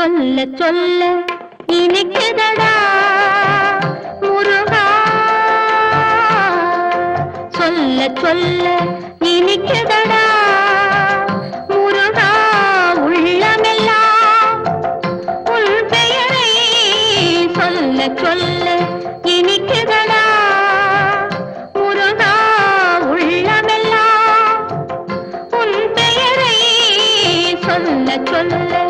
சொல்ல சொல்ல இனிக்குதடா முருகா. சொல்ல சொல்ல இனிக்குதடா முருகா. உள்ளமெல்லாம் உள் பெயரை சொல்ல சொல்ல இனிக்குதடா முருகா. உள்ளமெல்லாம் உன் பெயரை சொல்ல சொல்ல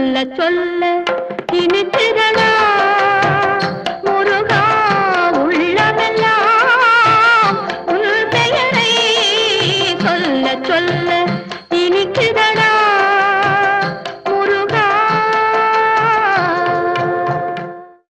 சொல்ல சொல்ல இனித்திரளா முருகா உள்ளமெல்லாம் உன் பெயரை சொல்ல சொல்ல இனிக்குதடா